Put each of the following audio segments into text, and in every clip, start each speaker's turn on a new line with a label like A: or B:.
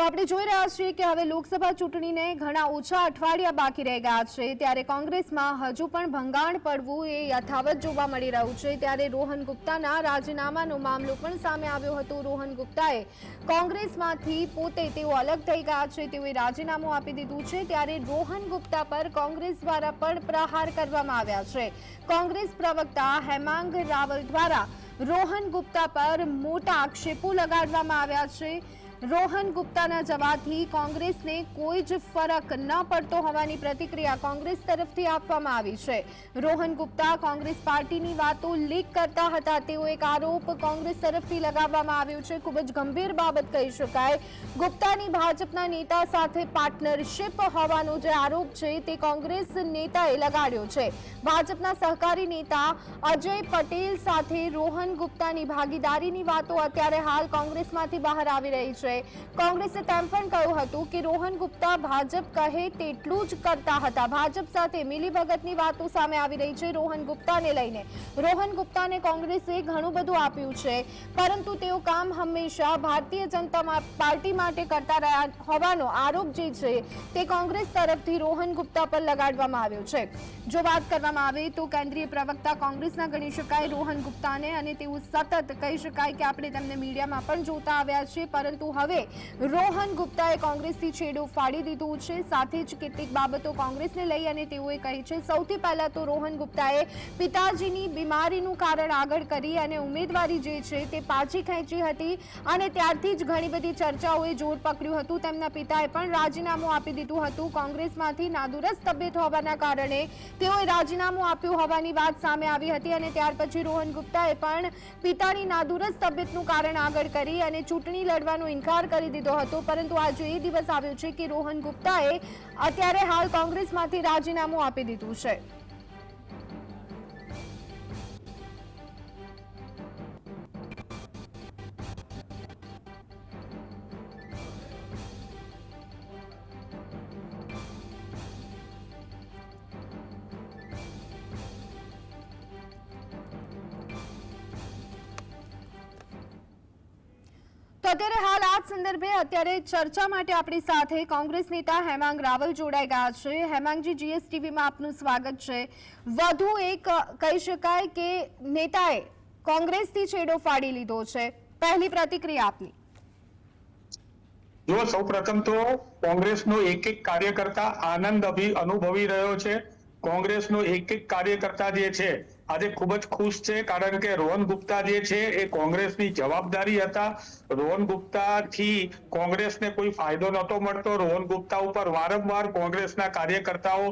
A: તો આપણે જોઈ રહ્યા છીએ કે હવે લોકસભા ચૂંટણીને ઘણા ઓછા અઠવાડિયા બાકી રહી ગયા છે. ત્યારે કોંગ્રેસમાં હજુ પણ ભંગાણ પડવું એ યથાવત જોવા મળી રહ્યું છે. ત્યારે રોહન ગુપ્તાના રાજીનામાનો મામલો પણ સામે આવ્યો હતો. રોહન ગુપ્તાએ કોંગ્રેસમાંથી પોતે તેઓ અલગ થઈ ગયા છે. તેઓએ રાજીનામું આપી દીધું છે. ત્યારે રોહન ગુપ્તા પર કોંગ્રેસ દ્વારા પણ પ્રહાર કરવામાં આવ્યા છે. કોંગ્રેસ પ્રવક્તા હેમાંગ રાવલ દ્વારા રોહન ગુપ્તા પર મોટા આક્ષેપો લગાડવામાં આવ્યા છે. રોહન ગુપ્તાના જવાબથી કોંગ્રેસને કોઈ જ ફરક ન પડતો હોવાની પ્રતિક્રિયા કોંગ્રેસ તરફથી આપવામાં આવી છે. રોહન ગુપ્તા કોંગ્રેસ પાર્ટીની વાતો લીક કરતા હતા. તેવો એક આરોપ કોંગ્રેસ તરફથી લગાવવામાં આવ્યો છે. ખૂબ જ ગંભીર બાબત કહી શકાય. ગુપ્તાની ભાજપના નેતા સાથે પાર્ટનરશિપ હોવાનો જે આરોપ છે તે કોંગ્રેસ નેતાએ લગાડ્યો છે. ભાજપના સહકારી નેતા અજય પટેલ સાથે રોહન ગુપ્તાની ભાગીદારીની વાતો અત્યારે હાલ કોંગ્રેસમાંથી બહાર આવી રહી છે. કોંગ્રેસે તેમ પણ કહ્યું હતું કે રોહન ગુપ્તા ભાજપ કહે તેટલું જ કરતા હતા. ભાજપ સાથે મિલીભગતની વાતો સામે આવી રહી છે રોહન ગુપ્તાને લઈને. રોહન ગુપ્તાને કોંગ્રેસે ઘણું બધું આપ્યું છે, પરંતુ તેઓ કામ હંમેશા ભારતીય જનતા પાર્ટી માટે કરતા રહ્યા હોવાનો આરોપ જે છે તે કોંગ્રેસ તરફથી રોહન ગુપ્તા પર લગાડવામાં આવ્યો છે. જો વાત કરવામાં આવે તો કેન્દ્રીય પ્રવક્તા કોંગ્રેસના ગણી શકાય રોહન ગુપ્તાને અને તેઓ સતત કહી શકાય કે આપણે તેમને મીડિયામાં પણ જોતા આવ્યા છીએ, પરંતુ હવે રોહન ગુપ્તાએ કોંગ્રેસથી છેડું ફાડી દીધું છે. સાથે જ કેટલીક બાબતો કોંગ્રેસને લઈ અને તેઓએ કહી છે, સૌથી પહેલા તો રોહન ગુપ્તાએ પિતાજીની બીમારીનું કારણ આગળ કરી અને ઉમેદવારી જે છે તે પાછી ખેંચી હતી અને ત્યારથી જ ઘણી બધી ચર્ચાઓએ જોર પકડ્યું હતું. તેમના પિતાએ પણ રાજીનામું આપી દીધું હતું. કોંગ્રેસમાંથી નાદુરસ્ત તબિયત હોવાના કારણે તેઓએ રાજીનામું આપ્યું હોવાની વાત સામે આવી હતી અને ત્યાર પછી રોહન ગુપ્તાએ પણ પિતાની નાદુરસ્ત તબિયતનું કારણ આગળ કરી અને ચૂંટણી લડવાનું ઇનકાર કરી દીધો હતો. પરંતુ આજે એ દિવસ આવ્યો છે કે રોહન ગુપ્તાએ અત્યારે હાલ કોંગ્રેસમાંથી રાજીનામું આપી દીધું છે. અત્યારે હાલ આ સંદર્ભે અત્યારે ચર્ચા માટે આપણી સાથે કોંગ્રેસ નેતા હેમાંગ રાવલ જોડાઈ ગયા છે. હેમાંગજી, જીએસટીવીમાં આપનું સ્વાગત છે. વધુ એક, કહી શકાય કે નેતાએ કોંગ્રેસથી છેડો ફાડી લીધો છે. પહેલી પ્રતિક્રિયા આપની.
B: જો સૌપ્રથમ તો કોંગ્રેસનો એક એક કાર્યકર્તા આનંદ અભી અનુભવી રહ્યો છે. કોંગ્રેસનો એક એક કાર્યકર્તા જે છે આજે ખૂબ જ ખુશ છે, કારણ કે રોહન ગુપ્તા જે છે એ કોંગ્રેસની જવાબદારી હતા. રોહન ગુપ્તાથી કોંગ્રેસને કોઈ ફાયદો નહોતો મળતો. રોહન ગુપ્તા ઉપર વારંવાર કોંગ્રેસના કાર્યકર્તાઓ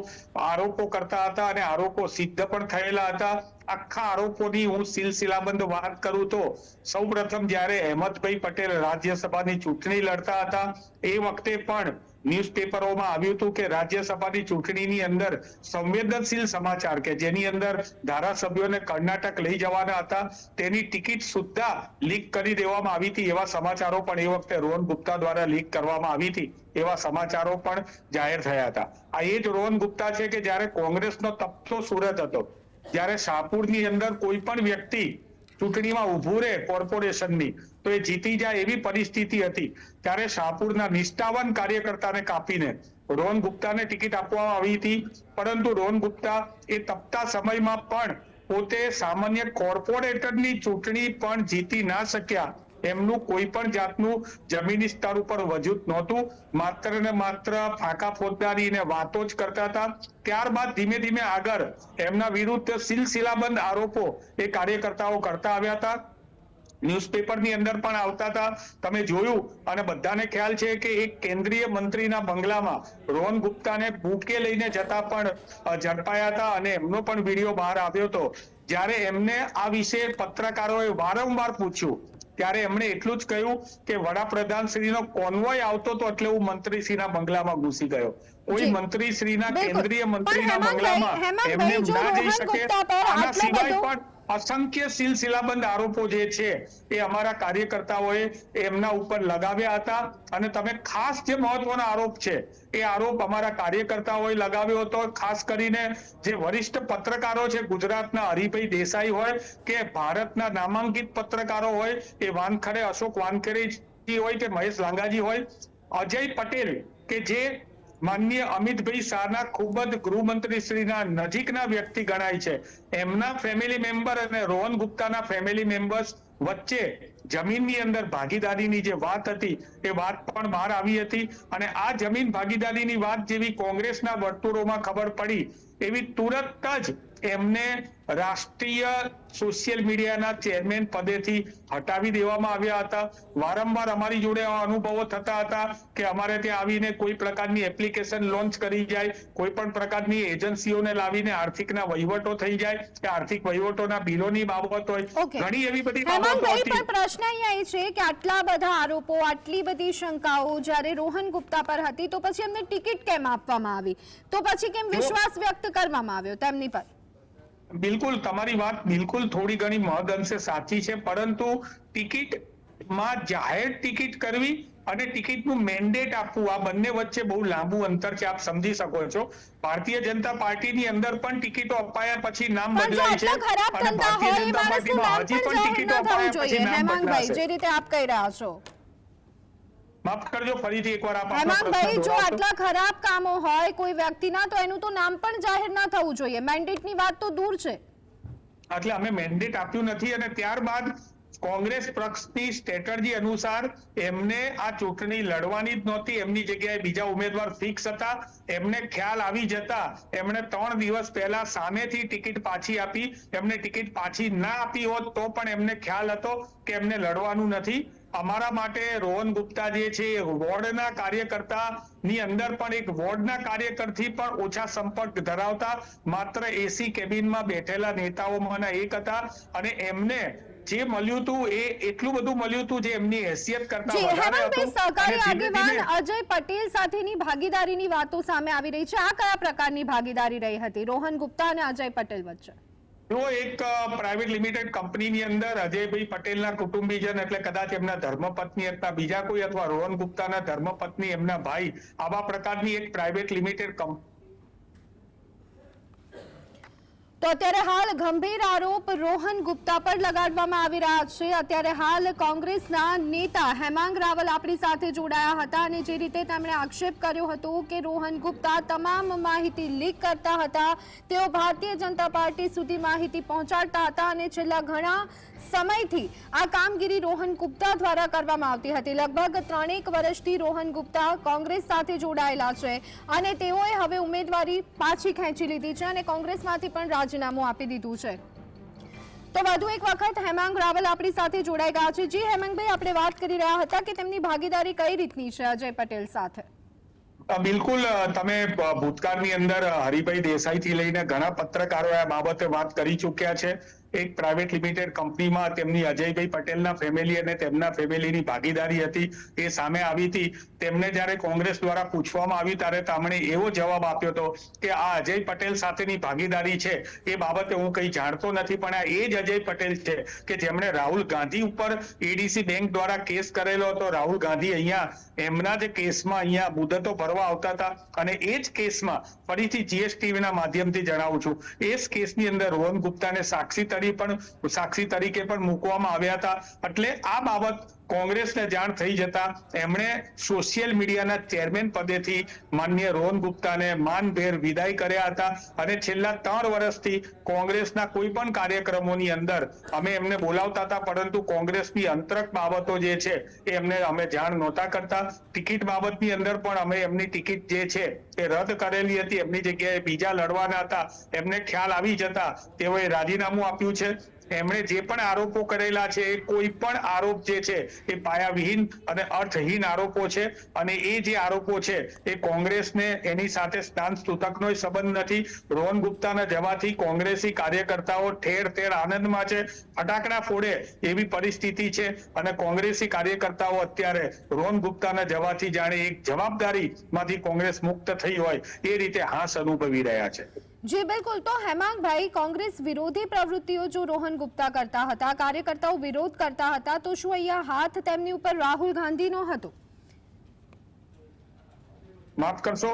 B: આરોપો કરતા હતા અને આરોપો સિદ્ધ પણ થયેલા હતા. આખા આરોપોની હું સિલસિલાબંધ વાત કરું તો, સૌપ્રથમ જ્યારે અહેમદભાઈ પટેલ રાજ્યસભાની ચૂંટણી લડતા હતા, એ વખતે પણ ન્યૂઝપેપરોમાં આવ્યું હતું કે રાજ્યસભાની ચૂંટણીની અંદર સંવેદનશીલ સમાચાર કે જેની અંદર ધારાસભ્યોને કર્ણાટક લઈ જવાના હતા, તેની ટિકિટ સુદ્ધા લીક કરી દેવામાં આવી હતી એવા સમાચારો પણ એ વખતે રોહન ગુપ્તા દ્વારા લીક કરવામાં આવી હતી એવા સમાચારો પણ જાહેર થયા હતા. આ એ જ રોહન ગુપ્તા છે કે જ્યારે કોંગ્રેસનો તપતો સુરત હતો, જ્યારે શાહપુરની અંદર કોઈ પણ વ્યક્તિ ચૂંટણીમાં ઉભું રહે કોર્પોરેશનની તો એ જીતી જાય એવી પરિસ્થિતિ હતી. ત્યારે શાહપુરના નિષ્ઠાવાન કાર્યકર્તાને કાપીને રોહન ગુપ્તાને ટિકિટ આપવામાં આવી હતી. પરંતુ રોહન ગુપ્તા એ તપતા સમયમાં પણ પોતે સામાન્ય કોર્પોરેટરની ચૂંટણી પણ જીતી ના શક્યા. એમનું કોઈ પણ જાતનું જમીની સ્તર ઉપર વજૂદ નહોતું. માત્ર ને માત્ર ફાંકા ફોજદારી ને વાતો જ કરતા હતા. ત્યારબાદ ધીમે ધીમે આગળ એમના વિરુદ્ધ સિલસિલાબંધ આરોપો એ કાર્યકર્તાઓ કરતા આવ્યા હતા. ન્યૂઝપેપરની અંદર પણ આવતા હતા. તમે જોયું અને બધાને ખ્યાલ છે કે એક કેન્દ્રીય મંત્રીના બંગલામાં રોહન ગુપ્તાને બુકે લઈને જતા પણ ઝડપાયા હતા અને એમનો પણ વીડિયો બહાર આવ્યો હતો. જ્યારે એમને આ વિશે પત્રકારોએ વારંવાર પૂછ્યું ત્યારે એમણે એટલું જ કહ્યું કે વડાપ્રધાન શ્રીનો કોન્વોય આવતો હતો એટલે હું મંત્રીશ્રીના બંગલામાં ઘૂસી ગયો. કોઈ. મંત્રીશ્રીના કેન્દ્રીય મંત્રીના બંગલામાં એમને ના જઈ શકે. આના સિવાય પણ અસંખ્ય સિલસિલાબંધ આરોપો જે છે, એ અમારા કાર્યકર્તાઓએ એમના ઉપર લગાવ્યા હતા. અને તમે ખાસ જે મહત્વનો આરોપ છે, એ આરોપ અમારા કાર્યકર્તાઓએ લગાવ્યો હતો. ખાસ કરીને જે વરિષ્ઠ પત્રકારો છે, ગુજરાતના હરિભાઈ દેસાઈ હોય કે ભારતના નામાંકિત પત્રકારો હોય, એ વાનખડે અશોક વાનખડે હોય કે મહેશ લાંગાજી હોય, અજય પટેલ કે જે માનનીય અમિતભાઈ શાહના ખૂબ જ ગૃહમંત્રી શ્રીના નજીકના વ્યક્તિ ગણાય છે. એમના ફેમિલી મેમ્બર અને રોહન ગુપ્તાના ફેમિલી મેમ્બર્સ વચ્ચે જમીનની અંદર ભાગીદારીની જે વાત હતી, એ વાત પણ બહાર આવી હતી. અને આ જમીન ભાગીદારીની વાત જેવી કોંગ્રેસના વર્તુળોમાં ખબર પડી એવી તુરત જ એમને રાષ્ટ્રીય સોશિયલ મીડિયાના ચેરમેન પદેથી હટાવી દેવામાં આવ્યા હતા. વારંવાર અમારી જોડે અનુભવો થતા હતા કે અમારે ત્યાં આવીને કોઈ પ્રકારની એપ્લિકેશન લોન્ચ કરી જાય કોઈ પણ પ્રકારની એજન્સીઓને લાવીને આર્થિકના વહીવટો થઈ જાય કે આર્થિક વહીવટોના બિલોની બાબત હોય. ઘણી એવી બધી બાબતો હતી.
A: પ્રશ્ન અહીંયા એ છે કે આટલા બધા આરોપો આટલી બધી શંકાઓ જ્યારે રોહન ગુપ્તા પર હતી તો પછી એમને ટિકિટ કેમ આપવામાં આવી? તો પછી કેમ વિશ્વાસ વ્યક્ત કરવામાં આવ્યો તેમની પર.
B: બિલકુલ તમારી વાત બિલકુલ થોડી ઘણી મહદ અંશે સાચી છે પરંતુ ટિકિટમાં જાહેર ટિકિટ કરવી અને ટિકિટનું મેન્ડેટ આપવું આ બંને વચ્ચે બહુ લાંબુ અંતર છે આપ સમજી શકો છો. ભારતીય જનતા પાર્ટીની અંદર પણ ટિકિટો અપાયા પછી નામ બદલાય છે
A: ખરાબ ધંધા હોય
B: જનતા
A: માણસનું નામ પણ જાહેર
B: ટિકિટો
A: ન થવું જોઈએ. હેમાંગભાઈ જે રીતે આપ કહી રહ્યા છો.
B: માફ કરજો ફરીથી એકવાર આપ
A: હેમાંગભાઈ જો આટલા ખરાબ કામો હોય કોઈ વ્યક્તિના તો એનું તો નામ પણ જાહેર ના થવું જોઈએ. મેન્ડેટની વાત તો દૂર છે.
B: એટલે અમે મેન્ડેટ આપ્યું નથી અને ત્યારબાદ કોંગ્રેસ પક્ષની સ્ટ્રેટર્જી અનુસાર એમને આ ચૂંટણી લડવાની જ નહોતી. એમની જગ્યાએ બીજા ઉમેદવાર ફિક્સ હતા. એમને ખ્યાલ આવી જતા એમણે ત્રણ દિવસ પહેલા સામેથી ટિકિટ પાછી આપી. એમને ટિકિટ પાછી ના આપી હોત તો પણ એમને ખ્યાલ હતો કે એમને લડવાનું નથી. અમારા માટે રોહન ગુપ્તા જે છે વોર્ડના કાર્યકર્તા ની અંદર પણ એક વોર્ડના કાર્યકરથી પણ ઓછા સંપર્ક ધરાવતા માત્ર એસી કેબિનમાં બેઠેલા નેતાઓમાંના એક હતા અને એમને જે મળ્યું હતું એ એટલું બધું મળ્યું હતું જે એમની હેસિયત કરતા વધારે હતું.
A: સહકારી આગેવાન અજય પટેલ સાથેની ભાગીદારીની વાતો સામે આવી રહી છે. આ કયા પ્રકારની ભાગીદારી રહી હતી? રોહન ગુપ્તા અને અજય પટેલ વચ્ચે.
B: જો એક પ્રાઇવેટ લિમિટેડ કંપનીની અંદર અજયભાઈ પટેલના કુટુંબીજન એટલે કદાચ એમના ધર્મપત્ની અથવા બીજા કોઈ અથવા રોહન ગુપ્તાના ધર્મપત્ની એમના ભાઈ આવા પ્રકારની એક પ્રાઇવેટ લિમિટેડ કંપની
A: તો અત્યારે હાલ ગંભીર આરોપ રોહન ગુપ્તા પર લગાડવામાં આવી રહ્યા છે. અત્યારે હાલ કોંગ્રેસના નેતા હેમાંગ રાવલ આપણી સાથે જોડાયા હતા અને જે રીતે તેમણે આક્ષેપ કર્યો હતો કે રોહન ગુપ્તા તમામ માહિતી લીક કરતા હતા, તેઓ ભારતીય જનતા પાર્ટી સુધી માહિતી પહોંચાડતા હતા અને છેલ્લા ઘણા સમયથી આ કામગીરી રોહન ગુપ્તા દ્વારા કરવામાં આવતી હતી. લગભગ ત્રણેક વર્ષથી રોહન ગુપ્તા કોંગ્રેસ સાથે જોડાયેલા છે અને તેઓએ હવે ઉમેદવારી પાછી ખેંચી લીધી છે અને કોંગ્રેસમાંથી પણ રાજીનામું આપી દીધું છે. તો વધુ એક વખત હેમાંગ રાવલ આપણી સાથે જોડાઈ ગયા છે. જી હેમાંગભાઈ, આપણે વાત કરી રહ્યા હતા કે તેમની ભાગીદારી કઈ રીતની છે અજય પટેલ સાથે?
B: બિલકુલ તમે ભૂતકાળની અંદર હરિભાઈ હરિભાઈ દેસાઈથી લઈને ઘણા પત્રકારો આ બાબતે વાત કરી ચૂક્યા છે. એક પ્રાઇવેટ લિમિટેડ કંપનીમાં તેમની અજયભાઈ પટેલના ફેમિલી અને તેમના ફેમિલીની ભાગીદારી હતી. એ સામે આવી હતી. તેમને જ્યારે કોંગ્રેસ દ્વારા પૂછવામાં આવ્યું ત્યારે તેમણે એવો જવાબ આપ્યો હતો કે આ અજય પટેલ સાથેની ભાગીદારી છે. એ બાબતે હું કંઈ જાણતો નથી, પણ આ એ જ અજય પટેલ છે કે જેમણે રાહુલ ગાંધી ઉપર એડીસી બેંક દ્વારા કેસ કરેલો હતો. રાહુલ ગાંધી અહીંયા એમના જે કેસમાં અહીંયા મુદતો ભરવા આવતા હતા અને એ જ કેસમાં ફરીથી જીએસટી ના માધ્યમથી જણાવું છું. એ જ કેસની અંદર રોહન ગુપ્તાને સાક્ષી તરીકે પણ સાક્ષી તરીકે પણ મૂકવામાં આવ્યા હતા. એટલે આ બાબત કોંગ્રેસને જાણ થઈ જતા એમણે સોશિયલ મીડિયાના ચેરમેન પદેથી માન્ય રોહન ગુપ્તાને માનભેર વિદાય કર્યા હતા અને છેલ્લા ત્રણ વર્ષથી કોંગ્રેસના કોઈ પણ કાર્યક્રમોની અંદર અમે એમને બોલાવતા હતા, પરંતુ કોંગ્રેસની અંતરક બાબતો જે છે એ એમને અમે જાણ નહોતા કરતા. ટિકિટ બાબતની અંદર પણ અમે એમની ટિકિટ જે છે એ રદ કરેલી હતી. એમની જગ્યાએ બીજા લડવાના હતા. એમને ખ્યાલ આવી જતા તેઓએ રાજીનામું આપ્યું છે. એમણે જે પણ આરોપો કરેલા છે, કોઈ પણ આરોપ જે છે, એ પાયાવિહીન અને અર્થહીન આરોપો છે અને એ જે આરોપો છે, એ કોંગ્રેસને એની સાથે સ્નાન સૂતકનો સંબંધ નથી. રોહન ગુપ્તાના જવાથી કોંગ્રેસી કાર્યકર્તાઓ ઠેર ઠેર આનંદમાં છે. ફટાકડા ફોડે એવી પરિસ્થિતિ છે અને કોંગ્રેસી કાર્યકર્તાઓ અત્યારે રોહન ગુપ્તાના જવાથી જાણે એક જવાબદારીમાંથી કોંગ્રેસ મુક્ત થઈ હોય, એ રીતે હાસ અનુભવી રહ્યા છે.
A: જી બિલકુલ. તો હેમાંગભાઈ કોંગ્રેસ વિરોધી પ્રવૃત્તિઓ જો રોહન ગુપ્તા કરતા હતા કાર્યકર્તાઓ વિરોધ કરતા હતા તો શું અહીંયા હાથ તેમની ઉપર રાહુલ ગાંધીનો હતો
B: માફ કરશો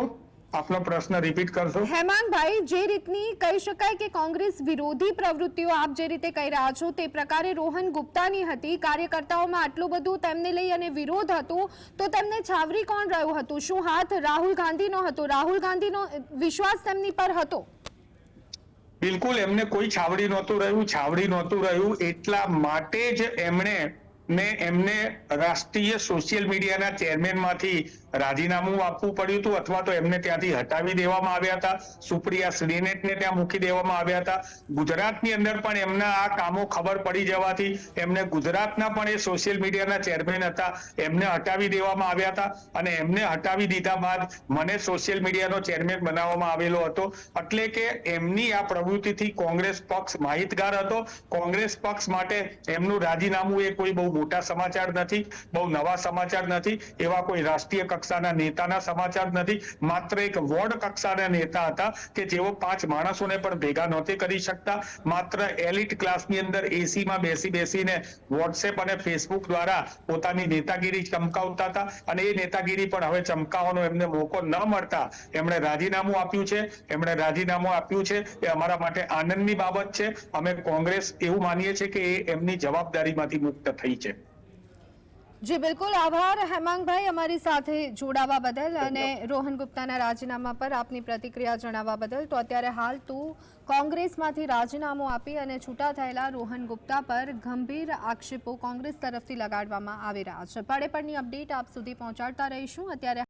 B: આપનો પ્રશ્ન રિપીટ કરશો.
A: હેમાંગભાઈ જે રીતની કહી શકાય કે કોંગ્રેસ વિરોધી પ્રવૃત્તિઓ આપ જે રીતે કહી રહ્યા છો તે પ્રકારે રોહન ગુપ્તાની હતી કાર્યકર્તાઓમાં આટલું બધું તેમને લઈ અને વિરોધ હતું તો તેમને છાવરી કોણ રહ્યું હતું? શું હાથ રાહુલ ગાંધીનો હતો રાહુલ ગાંધીનો વિશ્વાસ તેમની પર હતો?
B: બિલકુલ એમને કોઈ છાવડી નહોતું રહ્યું, છાવડી નહોતું રહ્યું. એટલા માટે જ એમણે ને એમને રાષ્ટ્રીય સોશિયલ મીડિયાના ચેરમેનમાંથી રાજીનામું આપવું પડ્યું હતું અથવા તો એમને ત્યાંથી હટાવી દેવામાં આવ્યા હતા. સુપ્રિયા શ્રીનેટને ત્યાં મૂકી દેવામાં આવ્યા હતા. ગુજરાતની અંદર પણ એમના આ કામો ખબર પડી જવાથી એમને ગુજરાતના પણ એ સોશિયલ મીડિયાના ચેરમેન હતા. એમને હટાવી દેવામાં આવ્યા હતા અને એમને હટાવી દીધા બાદ મને સોશિયલ મીડિયાનો ચેરમેન બનાવવામાં આવેલો હતો. એટલે કે એમની આ પ્રવૃત્તિથી કોંગ્રેસ પક્ષ માહિતગાર હતો. કોંગ્રેસ પક્ષ માટે એમનું રાજીનામું એ કોઈ બહુ મોટા સમાચાર નથી, બહુ નવા સમાચાર નથી, એવા કોઈ રાષ્ટ્રીય કક્ષાના નેતાના સમાચાર નથી. માત્ર એક વોર્ડ કક્ષાના નેતા હતા કે જેઓ પાંચ માણસોને પણ ભેગા નહોતી કરી શકતા. માત્ર એલિટ ક્લાસની અંદર એસીમાં બેસી બેસીને વોટ્સએપ અને ફેસબુક દ્વારા પોતાની નેતાગીરી ચમકાવતા હતા. અને એ નેતાગીરી પણ હવે ચમકાવવાનો એમને મોકો ન મળતા એમણે રાજીનામું આપ્યું છે. એમણે રાજીનામું આપ્યું છે એ અમારા માટે આનંદની બાબત છે. અમે કોંગ્રેસ એવું માનીએ છીએ કે એ એમની જવાબદારીમાંથી મુક્ત થઈ છે.
A: જી બિલકુલ. આભાર હેમાંગભાઈ અમારી સાથે જોડાવા બદલ અને રોહન ગુપ્તાના રાજીનામા પર આપની પ્રતિક્રિયા જણાવવા બદલ. તો અત્યારે હાલ તું કોંગ્રેસમાંથી રાજીનામું આપી અને છૂટા થયેલા રોહન ગુપ્તા પર ગંભીર આક્ષેપો કોંગ્રેસ તરફથી લગાડવામાં આવી રહ્યા છે. પડે પડની અપડેટ આપ સુધી પહોંચાડતા રહીશું. અત્યારે